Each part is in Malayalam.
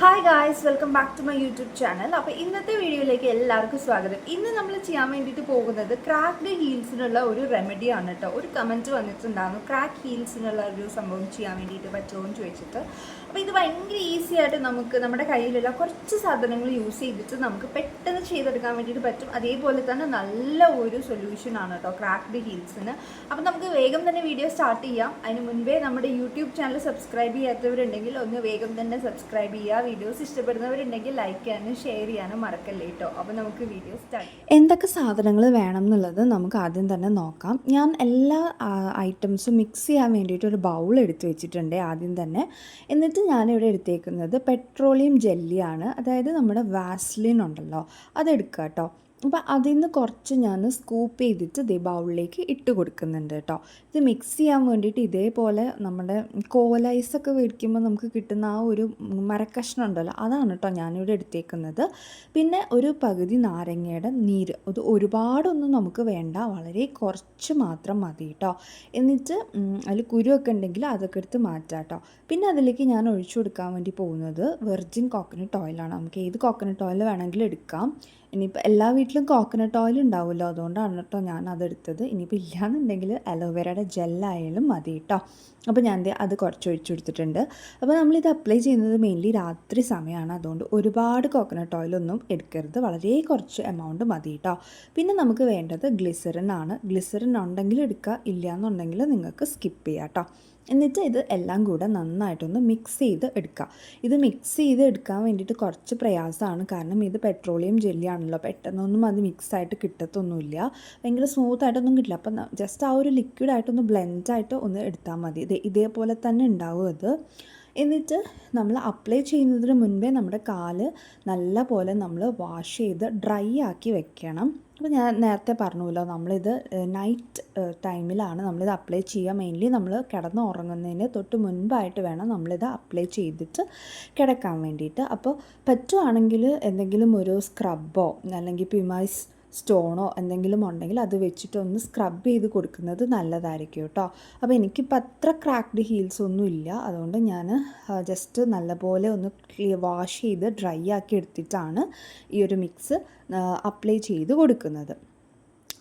Hi guys welcome back to my YouTube channel അപ്പോൾ ഇന്നത്തെ വീഡിയോയിലേക്ക് എല്ലാവർക്കും സ്വാഗതം. ഇന്ന് നമ്മൾ ചെയ്യാൻ വേണ്ടിയിട്ട് പോകുന്നത് ക്രാക്ക്ഡ് ഹീൽസിനുള്ള ഒരു റെമഡിയാണ് കേട്ടോ ഒരു കമന്റ് വന്നിട്ടുണ്ടായിരുന്നു ക്രാക്ക് ഹീൽസിനുള്ള ഒരു സംഭവം ചെയ്യാൻ വേണ്ടിയിട്ട് പറ്റുമോ? എന്ന് ചോദിച്ചിട്ട്. അപ്പോൾ ഇത് ഭയങ്കര ഈസി ആയിട്ട് നമുക്ക് നമ്മുടെ കയ്യിലുള്ള കുറച്ച് സാധനങ്ങൾ യൂസ് ചെയ്തിട്ട് നമുക്ക് പെട്ടെന്ന് ചെയ്തെടുക്കാൻ വേണ്ടിയിട്ട് പറ്റും. അതേപോലെ തന്നെ നല്ല ഒരു സൊല്യൂഷൻ ആണ് കേട്ടോ ക്രാക്ക്ഡ് ഹീൽസിന് അപ്പോൾ നമുക്ക് വേഗം തന്നെ വീഡിയോ സ്റ്റാർട്ട് ചെയ്യാം. അതിന് മുൻപേ നമ്മുടെ യൂട്യൂബ് ചാനൽ സബ്സ്ക്രൈബ് ചെയ്യാത്തവരുണ്ടെങ്കിൽ ഒന്ന് വേഗം തന്നെ സബ്സ്ക്രൈബ് ചെയ്യുക. വീഡിയോസ് ഇഷ്ടപ്പെടുന്നവരുണ്ടെങ്കിൽ ലൈക്ക് ചെയ്യാനും ഷെയർ ചെയ്യാനും മറക്കല്ലേ കേട്ടോ അപ്പോൾ നമുക്ക് വീഡിയോ സ്റ്റാർട്ട് എന്തൊക്കെ സാധനങ്ങൾ വേണം എന്നുള്ളത് നമുക്ക് ആദ്യം തന്നെ നോക്കാം. ഞാൻ എല്ലാ ഐറ്റംസും മിക്സ് ചെയ്യാൻ വേണ്ടിയിട്ട് ഒരു ബൗൾ എടുത്തു വെച്ചിട്ടുണ്ട് ആദ്യം തന്നെ. എന്നിട്ട് ഞാനിവിടെ എടുത്തേക്കുന്നത് പെട്രോളിയം ജെല്ലിയാണ് അതായത് നമ്മുടെ വാസ്ലിൻ ഉണ്ടല്ലോ അതെടുക്കുക കേട്ടോ അപ്പോൾ അതിൽ നിന്ന് കുറച്ച് ഞാൻ സ്കൂപ്പ് ചെയ്തിട്ട് ഇതേ ബൗളിലേക്ക് ഇട്ട് കൊടുക്കുന്നുണ്ട് കേട്ടോ ഇത് മിക്സ് ചെയ്യാൻ വേണ്ടിയിട്ട് ഇതേപോലെ നമ്മുടെ കോലൈസൊക്കെ മേടിക്കുമ്പോൾ നമുക്ക് കിട്ടുന്ന ആ ഒരു മരക്കഷ്ണം ഉണ്ടല്ലോ അതാണ് കേട്ടോ ഞാനിവിടെ എടുത്തേക്കുന്നത്. പിന്നെ ഒരു പകുതി നാരങ്ങയുടെ നീര് അത് ഒരുപാടൊന്നും നമുക്ക് വേണ്ട വളരെ കുറച്ച് മാത്രം മതി കേട്ടോ എന്നിട്ട് അതിൽ കുരുവൊക്കെ ഉണ്ടെങ്കിൽ അതൊക്കെ എടുത്ത് മാറ്റാം കേട്ടോ പിന്നെ അതിലേക്ക് ഞാൻ ഒഴിച്ചു കൊടുക്കാൻ വേണ്ടി പോകുന്നത് വെർജിൻ കോക്കനട്ട് ഓയിലാണ് നമുക്ക് ഏത് കോക്കനട്ട് ഓയിൽ വേണമെങ്കിലും എടുക്കാം. ഇനിയിപ്പോൾ എല്ലാ വീട്ടിലും കോക്കനട്ട് ഓയിൽ ഉണ്ടാവുമല്ലോ. അതുകൊണ്ടാണ് കേട്ടോ ഞാൻ അതെടുത്തത് ഇനിയിപ്പോൾ ഇല്ലയെന്നുണ്ടെങ്കിൽ അലോവേരയുടെ ജെല്ലായാലും മതി കേട്ടോ അപ്പോൾ ഞാൻ അത് കുറച്ച് ഒഴിച്ചു കൊടുത്തിട്ടുണ്ട്. അപ്പോൾ നമ്മളിത് അപ്ലൈ ചെയ്യുന്നത് മെയിൻലി രാത്രി സമയമാണ്. അതുകൊണ്ട് ഒരുപാട് കോക്കനട്ട് ഓയിലൊന്നും എടുക്കരുത്. വളരെ കുറച്ച് എമൗണ്ട് മതി കേട്ടോ പിന്നെ നമുക്ക് വേണ്ടത് ഗ്ലിസറിൻ ആണ്. ഗ്ലിസറിൻ ഉണ്ടെങ്കിൽ എടുക്കുക. ഇല്ല എന്നുണ്ടെങ്കിൽ നിങ്ങൾക്ക് സ്കിപ്പ് ചെയ്യാം കേട്ടോ എന്നിട്ട് ഇത് എല്ലാം കൂടെ നന്നായിട്ടൊന്ന് മിക്സ് ചെയ്ത് എടുക്കുക. ഇത് മിക്സ് ചെയ്ത് എടുക്കാൻ വേണ്ടിയിട്ട് കുറച്ച് പ്രയാസമാണ്. കാരണം ഇത് പെട്രോളിയം ജെല്ലിയാണല്ലോ പെട്ടെന്നൊന്നും അത് മിക്സ് ആയിട്ട് കിട്ടത്തൊന്നുമില്ല. ഭയങ്കര സ്മൂത്ത് ആയിട്ടൊന്നും കിട്ടില്ല. അപ്പം ജസ്റ്റ് ആ ഒരു ലിക്വിഡായിട്ടൊന്ന് ബ്ലെൻഡായിട്ട് ഒന്ന് എടുത്താൽ മതി. ഇത് ഇതേപോലെ തന്നെ ഉണ്ടാവും അത്. എന്നിട്ട് നമ്മൾ അപ്ലൈ ചെയ്യുന്നതിന് മുൻപേ നമ്മുടെ കാൽ നല്ല പോലെ നമ്മൾ വാഷ് ചെയ്ത് ഡ്രൈ ആക്കി വെക്കണം. അപ്പോൾ ഞാൻ നേരത്തെ പറഞ്ഞല്ലോ നമ്മളിത് നൈറ്റ് ടൈമിലാണ് നമ്മളിത് അപ്ലൈ ചെയ്യുക. മെയിൻലി നമ്മൾ കിടന്ന് ഉറങ്ങുന്നതിന് തൊട്ട് മുൻപായിട്ട് വേണം നമ്മളിത് അപ്ലൈ ചെയ്തിട്ട് കിടക്കാൻ വേണ്ടിയിട്ട്. അപ്പോൾ പറ്റുവാണെങ്കിൽ എന്തെങ്കിലും ഒരു സ്ക്രബോ അല്ലെങ്കിൽ പിമൈസ് സ്റ്റോണോ എന്തെങ്കിലും ഉണ്ടെങ്കിൽ അത് വെച്ചിട്ടൊന്ന് സ്ക്രബ് ചെയ്ത് കൊടുക്കുന്നത് നല്ലതായിരിക്കും കേട്ടോ. അപ്പോൾ എനിക്കിപ്പോൾ അത്ര ക്രാക്ക്ഡ് ഹീൽസ് ഒന്നും ഇല്ല. അതുകൊണ്ട് ഞാൻ ജസ്റ്റ് നല്ലപോലെ ഒന്ന് വാഷ് ചെയ്ത് ഡ്രൈ ആക്കി എടുത്തിട്ടാണ് ഈ ഒരു മിക്സ് അപ്ലൈ ചെയ്ത് കൊടുക്കുന്നത്.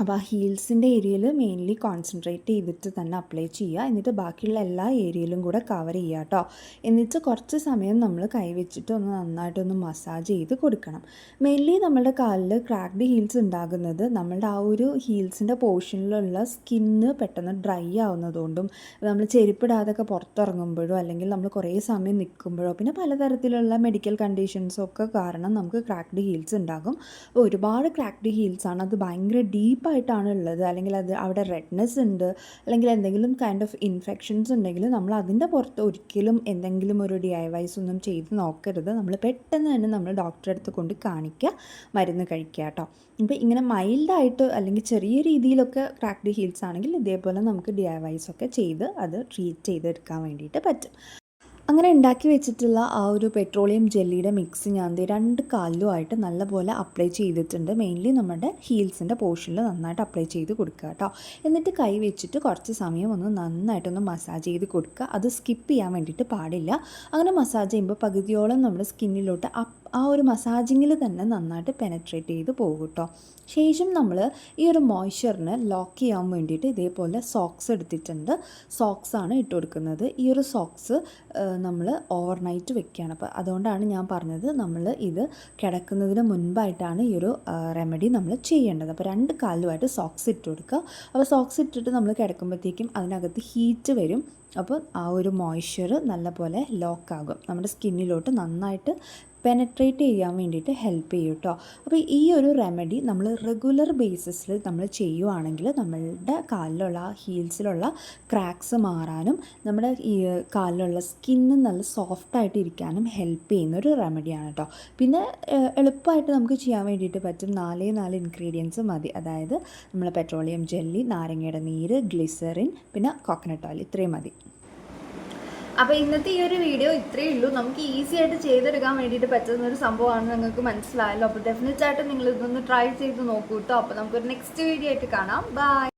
അപ്പോൾ ആ ഹീൽസിന്റെ ഏരിയയിൽ മെയിൻലി കോൺസെൻട്രേറ്റ് ചെയ്തിട്ട് തന്നെ അപ്ലൈ ചെയ്യുക. എന്നിട്ട് ബാക്കിയുള്ള എല്ലാ ഏരിയയിലും കൂടെ കവർ ചെയ്യുക കേട്ടോ. എന്നിട്ട് കുറച്ച് സമയം നമ്മൾ കൈവച്ചിട്ട് ഒന്ന് നന്നായിട്ടൊന്ന് മസാജ് ചെയ്ത് കൊടുക്കണം. മെയിൻലി നമ്മുടെ കാലിൽ ക്രാക്ഡ് ഹീൽസ് ഉണ്ടാകുന്നത് നമ്മളുടെ ആ ഒരു ഹീൽസിന്റെ പോർഷനിലുള്ള സ്കിന്ന് പെട്ടെന്ന് ഡ്രൈ ആവുന്നതുകൊണ്ടും നമ്മൾ ചെരുപ്പിടാതൊക്കെ പുറത്തിറങ്ങുമ്പോഴോ അല്ലെങ്കിൽ നമ്മൾ കുറേ സമയം നിൽക്കുമ്പോഴോ പിന്നെ പലതരത്തിലുള്ള മെഡിക്കൽ കണ്ടീഷൻസൊക്കെ കാരണം നമുക്ക് ക്രാക്ഡ് ഹീൽസ് ഉണ്ടാകും. ഒരുപാട് ക്രാക്ഡ് ഹീൽസാണ് അത് ഭയങ്കര ഡീപ്പ് ഡീപ്പായിട്ടാണ് ഉള്ളത് അല്ലെങ്കിൽ അത് അവിടെ റെഡ്നെസ് ഉണ്ട്. അല്ലെങ്കിൽ എന്തെങ്കിലും കൈൻഡ് ഓഫ് ഇൻഫെക്ഷൻസ് ഉണ്ടെങ്കിൽ നമ്മൾ അതിന്റെ പുറത്ത് ഒരിക്കലും എന്തെങ്കിലും ഒരു ഡി ഐ വൈസ് ഒന്നും ചെയ്ത് നോക്കരുത്. നമ്മൾ പെട്ടെന്ന് തന്നെ നമ്മൾ ഡോക്ടറെ അടുത്ത് കൊണ്ട് കാണിക്കുക മരുന്ന് കഴിക്കുക കേട്ടോ. ഇപ്പോൾ ഇങ്ങനെ മൈൽഡായിട്ട് അല്ലെങ്കിൽ ചെറിയ രീതിയിലൊക്കെ ക്രാക്ഡ് ഹീൽസ് ആണെങ്കിൽ ഇതേപോലെ നമുക്ക് ഡി ഐ വൈസ് ഒക്കെ ചെയ്ത് അത് ട്രീറ്റ് ചെയ്തെടുക്കാൻ വേണ്ടിയിട്ട് പറ്റും. അങ്ങനെ ഉണ്ടാക്കി വെച്ചിട്ടുള്ള ആ ഒരു പെട്രോളിയം ജെല്ലിയുടെ മിക്സ് ഞാൻ രണ്ട് കാലിലുമായിട്ട് നല്ലപോലെ അപ്ലൈ ചെയ്തിട്ടുണ്ട്. മെയിൻലി നമ്മുടെ ഹീൽസിന്റെ പോർഷനിൽ നന്നായിട്ട് അപ്ലൈ ചെയ്ത് കൊടുക്കുക കേട്ടോ എന്നിട്ട് കൈ വെച്ചിട്ട് കുറച്ച് സമയം ഒന്ന് നന്നായിട്ടൊന്ന് മസാജ് ചെയ്ത് കൊടുക്കുക. അത് സ്കിപ്പ് ചെയ്യാൻ വേണ്ടിയിട്ട് പാടില്ല. അങ്ങനെ മസാജ് ചെയ്യുമ്പോൾ പകുതിയോളം നമ്മുടെ സ്കിന്നിലോട്ട് അപ്പ് ആ ഒരു മസാജിങ്ങിൽ തന്നെ നന്നായിട്ട് പെനട്രേറ്റ് ചെയ്ത് പോകും കേട്ടോ ശേഷം നമ്മൾ ഈ ഒരു മോയ്സ്ചറിനെ ലോക്ക് ചെയ്യാൻ വേണ്ടിയിട്ട് ഇതേപോലെ സോക്സ് എടുത്തിട്ടുണ്ട്. സോക്സ് ആണ് ഇട്ട് കൊടുക്കുന്നത്. ഈ ഒരു സോക്സ് നമ്മൾ ഓവർനൈറ്റ് വെക്കുകയാണ് അപ്പോൾ അതുകൊണ്ടാണ് ഞാൻ പറഞ്ഞത് നമ്മൾ ഇത് കിടക്കുന്നതിന് മുൻപായിട്ടാണ് ഈ ഒരു റെമഡി നമ്മൾ ചെയ്യേണ്ടത്. അപ്പോൾ രണ്ട് കാലുമായിട്ട് സോക്സ് ഇട്ട് കൊടുക്കുക അപ്പോൾ സോക്സ് ഇട്ടിട്ട് നമ്മൾ കിടക്കുമ്പോഴത്തേക്കും അതിനകത്ത് ഹീറ്റ് വരും. അപ്പോൾ ആ ഒരു മോയ്സ്ചർ നല്ലപോലെ ലോക്കാകും നമ്മുടെ സ്കിന്നിലോട്ട് നന്നായിട്ട് പെനട്രേറ്റ് ചെയ്യാൻ വേണ്ടിയിട്ട് ഹെൽപ്പ് ചെയ്യും കേട്ടോ അപ്പോൾ ഈ ഒരു റെമഡി നമ്മൾ റെഗുലർ ബേസിസിൽ നമ്മൾ ചെയ്യുവാണെങ്കിൽ നമ്മളുടെ കാലിലുള്ള ഹീൽസിലുള്ള ക്രാക്സ് മാറാനും നമ്മുടെ ഈ കാലിലുള്ള സ്കിന്ന് നല്ല സോഫ്റ്റായിട്ട് ഇരിക്കാനും ഹെൽപ്പ് ചെയ്യുന്ന ഒരു റെമഡിയാണ് കേട്ടോ പിന്നെ എളുപ്പമായിട്ട് നമുക്ക് ചെയ്യാൻ വേണ്ടിയിട്ട് പറ്റും നാലേ നാല് ഇൻഗ്രീഡിയൻസ് മതി. അതായത് നമ്മൾ പെട്രോളിയം ജെല്ലി നാരങ്ങയുടെ നീര് ഗ്ലിസറിൻ പിന്നെ കോക്കനട്ട് ഓയിൽ ഇത്രയും മതി. അപ്പോൾ ഇന്നത്തെ ഈ ഒരു വീഡിയോ ഇത്രയേ ഉള്ളൂ. നമുക്ക് ഈസി ആയിട്ട് ചെയ്തെടുക്കാൻ വേണ്ടിയിട്ട് പറ്റുന്ന ഒരു സംഭവമാണ് നിങ്ങൾക്ക് മനസ്സിലായല്ലോ. അപ്പോൾ ഡെഫിനറ്റ് ആയിട്ട് നിങ്ങൾ ഇതൊന്ന് ട്രൈ ചെയ്ത് നോക്കൂ കേട്ടോ അപ്പോൾ നമുക്കൊരു നെക്സ്റ്റ് വീഡിയോ ആയിട്ട് കാണാം. ബൈ